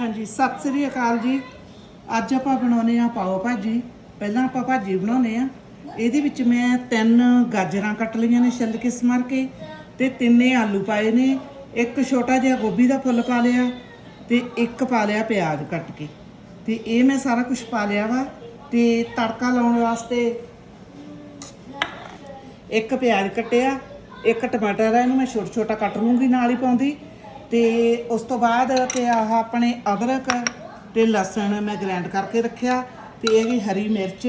ਹਾਂਜੀ, ਸਤਿ ਸ੍ਰੀ ਅਕਾਲ ਜੀ। ਅੱਜ ਆਪਾਂ ਬਣਾਉਨੇ ਆ ਪਾਓ ਭਾਜੀ। ਪਹਿਲਾਂ ਆਪਾਂ ਭਾਜੀ ਬਣਾਉਨੇ ਆ ਇਹਦੇ ਵਿੱਚ ਮੈਂ ਤਿੰਨ ਗਾਜਰਾਂ ਕੱਟ ਲਈਆਂ ਨੇ ਛਿੱਲ ਕੇ ਸਮਾਰ ਕੇ ਤੇ ਤਿੰਨੇ ਆਲੂ ਪਾਏ ਨੇ। ਇੱਕ ਛੋਟਾ ਜਿਹਾ ਗੋਭੀ ਦਾ ਫੁੱਲ ਪਾ ਲਿਆ ਤੇ ਇੱਕ ਪਾ ਲਿਆ ਪਿਆਜ਼ ਕੱਟ ਕੇ। ਤੇ ਇਹ ਮੈਂ ਸਾਰਾ ਕੁਝ ਪਾ ਲਿਆ ਵਾ ਤੇ ਤੜਕਾ ਲਾਉਣ ਵਾਸਤੇ ਇੱਕ ਪਿਆਜ਼ ਕੱਟਿਆ, ਇੱਕ ਟਮਾਟਰ ਆ, ਇਹਨੂੰ ਮੈਂ ਛੋਟਾ ਛੋਟਾ ਕੱਟ ਲੂੰਗੀ ਨਾਲ ਹੀ ਪਾਉਂਦੀ। ਤੇ ਉਸ ਤੋਂ ਬਾਅਦ ਤੇ ਆਹ ਆਪਣੇ ਅਦਰਕ ਤੇ ਲਸਣ ਮੈਂ ਗ੍ਰਾਈਂਡ ਕਰਕੇ ਰੱਖਿਆ ਤੇ ਇਹ ਵੀ ਹਰੀ ਮਿਰਚ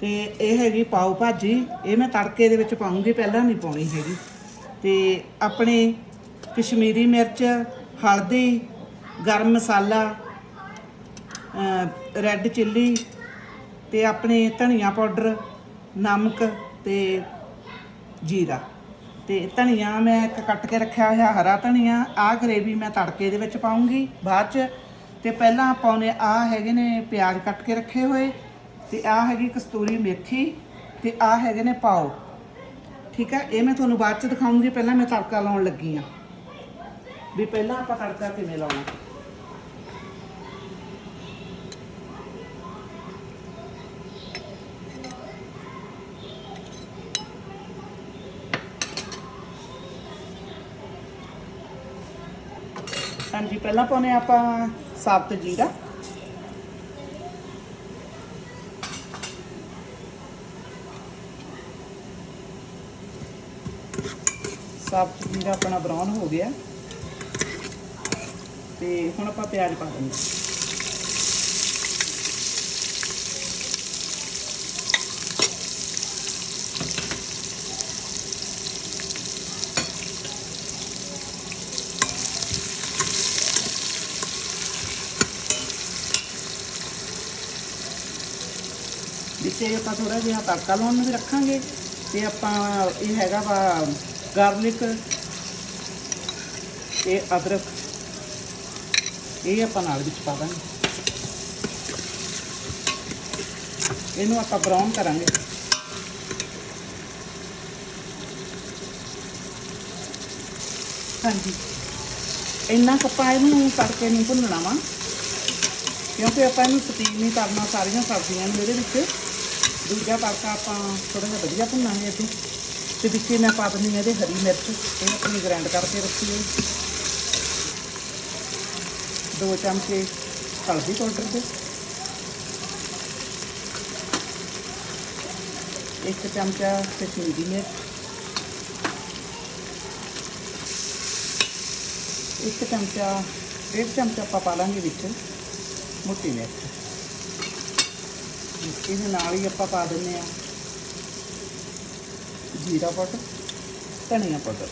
ਤੇ ਇਹ ਹੈਗੀ ਪਾਓ ਭਾਜੀ। ਇਹ ਮੈਂ ਤੜਕੇ ਦੇ ਵਿੱਚ ਪਾਉਂਗੀ, ਪਹਿਲਾਂ ਨਹੀਂ ਪਾਉਣੀ ਹੈਗੀ। ਤੇ ਆਪਣੇ ਕਸ਼ਮੀਰੀ ਮਿਰਚ, ਹਲਦੀ, ਗਰਮ ਮਸਾਲਾ ਰੈੱਡ ਚਿੱਲੀ ਤੇ ਆਪਣੇ ਧਨੀਆ ਪਾਊਡਰ, ਨਮਕ ਤੇ ਜੀਰਾ। ਤੇ ਧਨੀਆ ਮੈਂ ਇੱਕ ਕੱਟ ਕੇ ਰੱਖਿਆ ਹੋਇਆ, ਹਰਾ ਧਨੀਆ, ਆਹ ਗਰੇਵੀ ਮੈਂ ਤੜਕੇ ਦੇ ਵਿੱਚ ਪਾਉਂਗੀ ਬਾਅਦ ਚ। ਤੇ ਪਹਿਲਾਂ ਪਾਉਨੇ ਆਹ ਹੈਗੇ ਨੇ ਪਿਆਜ਼ ਕੱਟ ਕੇ ਰੱਖੇ ਹੋਏ, ਤੇ ਆਹ ਹੈਗੀ ਕਸਤੂਰੀ ਮੇਥੀ, ਤੇ ਆਹ ਹੈਗੇ ਨੇ ਪਾਓ। ਠੀਕ ਆ? ਇਹ ਮੈਂ ਤੁਹਾਨੂੰ ਬਾਅਦ ਚ ਦਿਖਾਉਂਗੀ, ਪਹਿਲਾਂ ਮੈਂ ਤੜਕਾ ਲਾਉਣ ਲੱਗੀ ਆ। ਵੀ ਪਹਿਲਾਂ ਆਪਾਂ ਤੜਕਾ ਕਿਵੇਂ ਲਾਉਣਾ? ਹਾਂਜੀ, ਪਹਿਲਾਂ ਪਾਉਨੇ ਆਪਾਂ ਸਾਬਤ ਜੀਰਾ। ਸਾਬਤ ਜੀਰਾ ਆਪਣਾ ਬਰਾਉਨ ਹੋ ਗਿਆ। ਤੇ ਹੁਣ ਆਪਾਂ ਪਿਆਜ਼ ਪਾ ਦਿੰਦੇ ਵਿੱਚ ਆਪਾਂ ਥੋੜਾ ਜਿਹਾ ਤੜਕਾ ਲਾਉਣ ਨੂੰ ਵੀ ਰੱਖਾਂਗੇ ਤੇ ਆਪਾਂ ਇਹ ਹੈਗਾ ਵਾ ਗਾਰਲਿਕ ਤੇ ਅਦਰਕ। ਇਹ ਆਪਾਂ ਨਾਲ ਵਿੱਚ ਪਾ ਦਾਂਗੇ। ਇਹਨੂੰ ਆਪਾਂ ਬਰਾਊਨ ਕਰਾਂਗੇ। ਹਾਂਜੀ। ਇੰਨਾ ਕੱਪਾ ਇਹਨੂੰ ਤੜਕੇ ਨਹੀਂ ਭੁੰਨਣਾ ਵਾ। ਕਿਉਂਕਿ ਆਪਾਂ ਇਹਨੂੰ ਸਟੀਮ ਨਹੀਂ ਕਰਨਾ ਸਾਰੀਆਂ ਸਬਜ਼ੀਆਂ ਨੂੰ ਇਹਦੇ ਵਿੱਚ। ਦੂਜਾ ਤੜਕਾ ਆਪਾਂ ਥੋੜਾ ਜਿਹਾ ਵਧੀਆ ਭੁੰਨਾਂਗੇ ਅਸੀਂ ਤੇ ਵਿੱਚ ਮੈਂ ਪਾ ਦਿੰਦੀ ਹਾਂ ਇਹਦੇ ਹਰੀ ਮਿਰਚ। ਇਹ ਆਪਣੀ ਗ੍ਰਾਈਂਡ ਕਰਕੇ ਰੱਖੀ ਹੈ ਦੋ ਚਮਚੇ ਹਲਦੀ ਪਾਊਡਰ ਦੇ ਇੱਕ ਚਮਚਾ ਕਸ਼ਮੀਰੀ ਮਿਰਚ। ਇੱਕ ਚਮਚਾ, ਡੇਢ ਚਮਚਾ ਆਪਾਂ ਪਾ ਲਾਂਗੇ ਵਿੱਚ ਮੋਟੀ ਮਿਰਚ। ਇਹਦੇ ਨਾਲ ਹੀ ਆਪਾਂ ਪਾ ਦਿੰਦੇ ਆ ਜੀਰਾ ਪਾਊਡਰ ਧਨੀਆ ਪਾਊਡਰ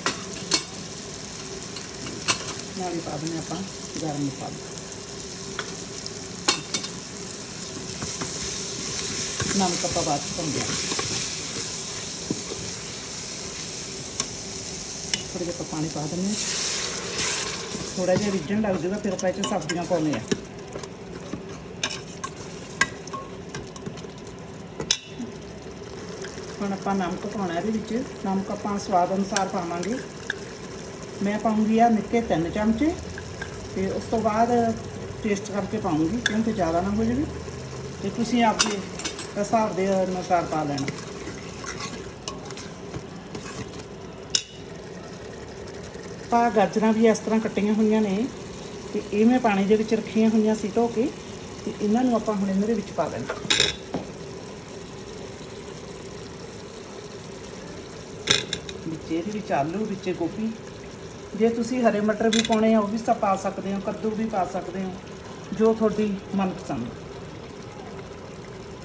ਨਾਲ ਹੀ ਪਾ ਦਿੰਦੇ ਆਪਾਂ ਗਰਮ ਮਸਾਲਾ। ਨਮਕ ਆਪਾਂ ਬਾਅਦ ਚ ਪਾਉਂਦੇ ਹਾਂ। ਥੋੜਾ ਜਿਹਾ ਆਪਾਂ ਪਾਣੀ ਪਾ ਦਿੰਦੇ ਹਾਂ। ਥੋੜਾ ਜਿਹਾ ਰਿੱਝਣ ਲੱਗ ਜੂਗਾ ਫਿਰ ਆਪਾਂ ਇਹ 'ਚ ਸਬਜ਼ੀਆਂ ਪਾਉਣੇ ਆ ਹੁਣ ਆਪਾਂ ਨਮਕ ਪਾਉਣਾ ਇਹਦੇ ਵਿੱਚ। ਨਮਕ ਆਪਾਂ ਸਵਾਦ ਅਨੁਸਾਰ ਪਾਵਾਂਗੇ। ਮੈਂ ਪਾਉਂਗੀ ਆ ਨਿੱਕੇ ਤਿੰਨ ਚਮਚੇ ਤੇ ਉਸ ਤੋਂ ਬਾਅਦ ਟੇਸਟ ਕਰਕੇ ਪਾਉਂਗੀ ਕਿਉਂਕਿ ਜ਼ਿਆਦਾ ਨਾ ਹੋ ਜਾਵੇ। ਤੇ ਤੁਸੀਂ ਆਪਣੇ ਹਿਸਾਬ ਦੇ ਅਨੁਸਾਰ ਪਾ ਲੈਣਾ। ਪਾ ਗਾਜਰਾਂ ਵੀ ਇਸ ਤਰ੍ਹਾਂ ਕੱਟੀਆਂ ਹੋਈਆਂ ਨੇ ਤੇ ਇਹ ਮੈਂ ਪਾਣੀ ਦੇ ਵਿੱਚ ਰੱਖੀਆਂ ਹੋਈਆਂ ਸੀ ਧੋ ਕੇ ਤੇ ਇਹਨਾਂ ਨੂੰ ਆਪਾਂ ਹੁਣ ਇਹਨਾਂ ਦੇ ਵਿੱਚ ਪਾ ਦੇਣਾ। ਵਿੱਚ ਇਹਦੇ ਵਿੱਚ ਆਲੂ, ਵਿੱਚ ਗੋਭੀ। ਜੇ ਤੁਸੀਂ ਹਰੇ ਮਟਰ ਵੀ ਪਾਉਣੇ ਆ, ਉਹ ਵੀ ਸਭ ਪਾ ਸਕਦੇ ਹੋ, ਕੱਦੂ ਵੀ ਪਾ ਸਕਦੇ ਹੋ, ਜੋ ਤੁਹਾਡੀ ਮਨਪਸੰਦ।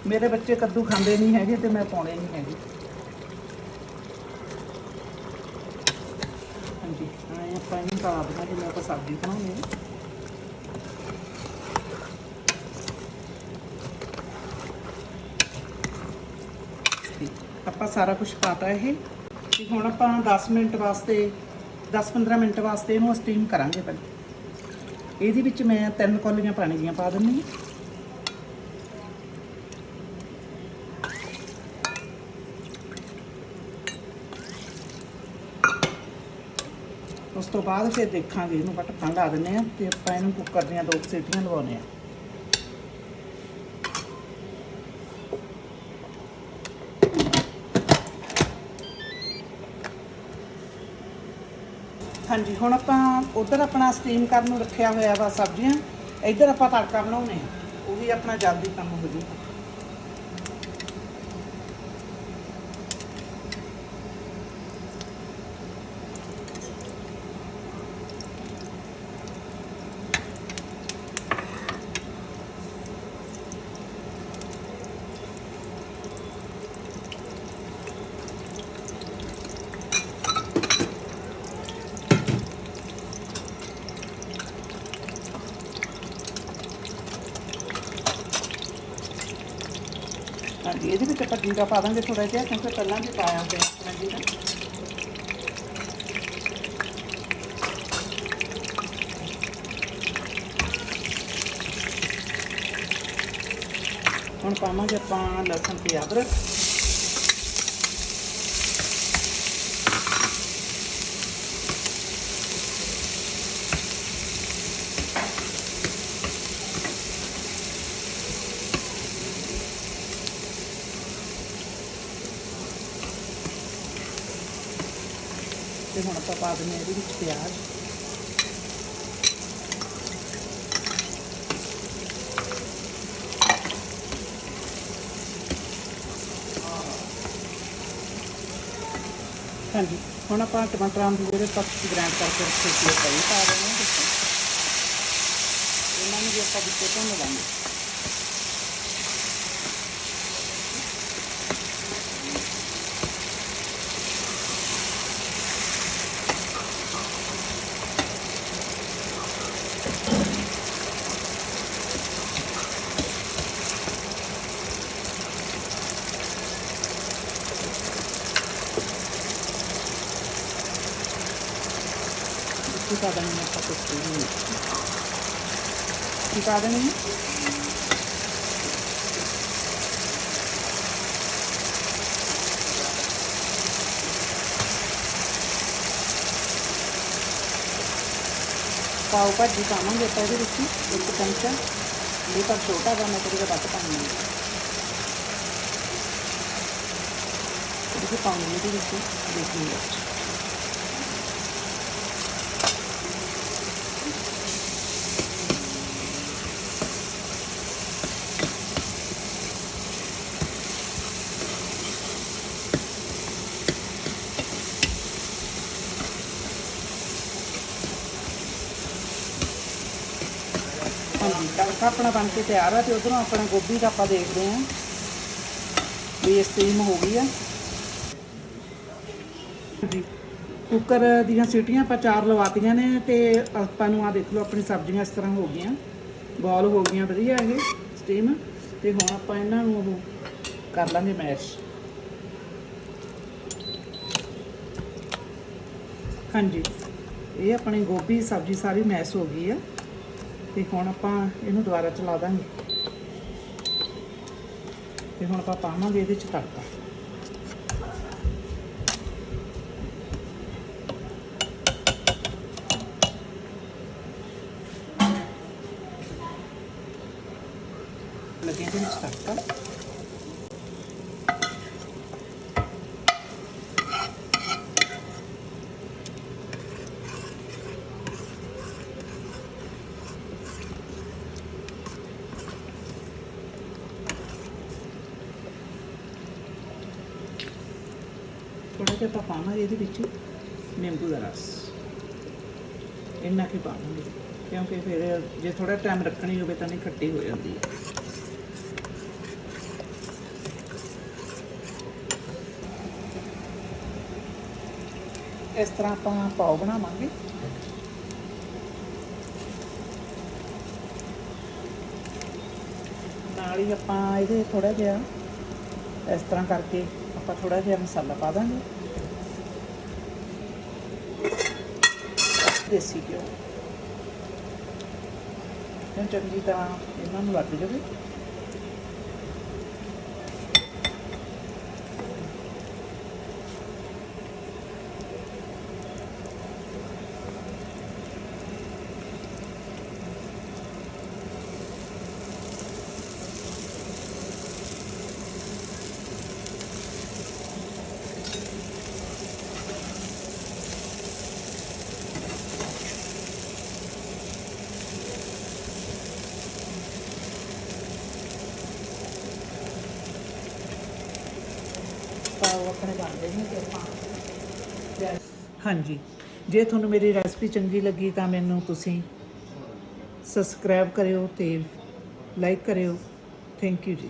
ਮੇਰੇ ਬੱਚੇ ਕੱਦੂ ਖਾਂਦੇ ਨਹੀਂ ਹੈਗੇ ਤੇ ਮੈਂ ਪਾਉਣੇ ਨਹੀਂ ਹੈਗੇ। ਹਾਂਜੀ ਆਏ ਆਪਾਂ ਇਹਨੂੰ ਪਾ ਦੇਣਾ ਜਿਵੇਂ ਆਪਾਂ ਸਬਜ਼ੀ ਬਣਾਉਂਦੇ ਹਾਂ। ਆਪਾਂ ਸਾਰਾ ਕੁਝ ਪਾਤਾ ਇਹ। ਹੁਣ ਆਪਾਂ 10 ਮਿੰਟ ਵਾਸਤੇ 10-15 ਮਿੰਟ ਵਾਸਤੇ ਇਹਨੂੰ ਸਟੀਮ ਕਰਾਂਗੇ ਪਹਿਲਾਂ ਇਹਦੇ ਵਿੱਚ ਮੈਂ ਤਿੰਨ ਕੌਲੀਆਂ ਪਾਣੀ ਦੀਆਂ ਪਾ ਦਿੰਦੀ ਹਾਂ। ਉਸ ਤੋਂ ਬਾਅਦ ਫਿਰ ਦੇਖਾਂਗੇ, ਇਹਨੂੰ ਆਪਾਂ ਲਾ ਦਿੰਨੇ ਆ ਤੇ ਆਪਾਂ ਇਹਨੂੰ ਕੁੱਕਰ ਦੀਆਂ ਦੋ ਕੁ ਸੀਟੀਆਂ ਲਵਾਉਣੇ ਆ ਹਾਂਜੀ, ਹੁਣ ਆਪਾਂ ਉਧਰ ਆਪਣਾ ਸਟੀਮ ਕਰਨ ਨੂੰ ਰੱਖਿਆ ਹੋਇਆ ਵਾ ਸਬਜ਼ੀਆਂ, ਇੱਧਰ ਆਪਾਂ ਤੜਕਾ ਬਣਾਉਣੇ ਆ ਉਹ ਵੀ ਆਪਣਾ ਜਲਦੀ ਕੰਮ ਹੋ ਜੂਗਾ ਇਹਦੇ ਵਿੱਚ ਆਪਾਂ ਜੀਰਾ ਪਾ ਦਾਂਗੇ ਥੋੜਾ ਜਿਹਾ, ਕਿਉਂਕਿ ਪਹਿਲਾਂ ਵੀ ਪਾਇਆ ਹੋਇਆ ਆਪਣਾ ਜੀਰਾ। ਹੁਣ ਪਾਵਾਂਗੇ ਆਪਾਂ ਲਸਣ ਤੇ ਅਦਰਕ। ਤੇ ਹੁਣ ਆਪਾਂ ਪਾ ਦਿੰਦੇ ਹਾਂ ਇਹਦੇ ਵਿੱਚ ਪਿਆਜ਼। ਹਾਂਜੀ, ਹੁਣ ਆਪਾਂ ਟਮਾਟਰਾਂ ਦੀ ਜਿਹੜੇ ਪੱਤੀ ਗ੍ਰਾਈਂਡ ਕਰਕੇ ਰੱਖੇ ਸੀ ਉਹ ਪਾ ਦੇਣੇ ਆ ਇਹਨਾਂ ਨੂੰ ਵੀ ਆਪਾਂ ਵਿੱਚੇ ਭੁੰਨ ਲਾਂਗੇ। ਕੀ ਪਾ ਦੇਣੀ ਹੈ ਆਪਾਂ ਕੁਛ ਨਹੀਂ। ਕੀ ਪਾਓ ਭਾਜੀ ਪਾਵਾਂਗੇ ਆਪਾਂ ਇਹਦੇ ਵਿੱਚ, ਇੱਕ ਚਮਚਾ। ਇਹ ਪਰ ਛੋਟਾ ਗਾ ਮੈਂ ਥੋੜਾ ਵੱਧ ਪਾਉਂਗੀ ਇਹਦੇ ਪਾਉਂਗੀ ਇਹਦੇ ਵਿੱਚ ਦੇਖੀ ਤੜਕਾ ਆਪਣਾ ਬਣ ਕੇ ਤਿਆਰ ਆ ਤੇ ਉਧਰੋਂ ਆਪਣਾ ਗੋਭੀ ਦਾ ਆਪਾਂ ਦੇਖਦੇ ਹਾਂ ਵੀ ਇਹ ਸਟੀਮ ਹੋ ਗਈ ਆ। ਜੀ ਕੁੱਕਰ ਦੀਆਂ ਸੀਟੀਆਂ ਆਪਾਂ ਚਾਰ ਲਵਾਤੀਆਂ ਨੇ ਤੇ ਆਪਾਂ ਨੂੰ ਆ ਦੇਖ ਲਓ ਆਪਣੀ ਸਬਜ਼ੀਆਂ ਇਸ ਤਰ੍ਹਾਂ ਹੋ ਗਈਆਂ। ਬੋਲ ਹੋ ਗਈਆਂ, ਵਧੀਆ ਇਹ ਸਟੀਮ ਤੇ ਹੁਣ ਆਪਾਂ ਇਹਨਾਂ ਨੂੰ ਉਹ ਕਰ ਲਾਂਗੇ ਮੈਸ਼ ਹਾਂਜੀ। ਇਹ ਆਪਣੀ ਗੋਭੀ, ਸਬਜ਼ੀ ਸਾਰੀ ਮੈਸ਼ ਹੋ ਗਈ ਆ। ਤੇ ਹੁਣ ਆਪਾਂ ਇਹਨੂੰ ਦੁਬਾਰਾ ਚਲਾ ਦਾਂਗੇ। ਤੇ ਹੁਣ ਆਪਾਂ ਪਾਵਾਂਗੇ ਇਹਦੇ ਚ ਤੜਕਾ। ਲੱਗੇ ਇਹਦੇ ਵਿੱਚ ਤੜਕਾ। ਥੋੜਾ ਆਪਾਂ ਪਾਵਾਂਗੇ ਇਹਦੇ ਵਿੱਚ ਨਿੰਬੂ ਦਾ ਰਸ। ਇੰਨਾ ਕੀ ਪਾਵਾਂਗੇ, ਕਿਉਂਕਿ ਫਿਰ ਜੇ ਥੋੜਾ ਟਾਈਮ ਰੱਖਣੀ ਹੋਵੇ ਤਾਂ ਨਹੀਂ ਖੱਟੀ ਹੋ ਜਾਂਦੀ। ਹੈ ਇਸ ਤਰ੍ਹਾਂ ਆਪਾਂ ਪਾਓ ਬਣਾਵਾਂਗੇ। ਨਾਲ ਹੀ ਆਪਾਂ ਇਹਦੇ ਥੋੜਾ ਜਿਹਾ ਇਸ ਤਰ੍ਹਾਂ ਕਰਕੇ ਆਪਾਂ ਥੋੜਾ ਜਿਹਾ ਮਸਾਲਾ ਪਾ ਦਾਂਗੇ। ਦੇਸੀ ਘਿਓ ਹੁਣ ਚੰਗੀ ਤਰ੍ਹਾਂ ਇਹਨਾਂ ਨੂੰ ਲੱਗ ਜਾਵੇ ਪਾਓ ਆਪਣੇ ਬਣਦੇ ਨਹੀਂ ਫਿਰ ਪਾ ਹਾਂਜੀ। ਜੇ ਤੁਹਾਨੂੰ ਮੇਰੀ ਰੈਸਪੀ ਚੰਗੀ ਲੱਗੀ ਤਾਂ ਮੈਨੂੰ ਤੁਸੀਂ ਸਬਸਕ੍ਰਾਈਬ ਕਰਿਓ ਤੇ ਲਾਈਕ ਕਰਿਓ। ਥੈਂਕ ਯੂ ਜੀ।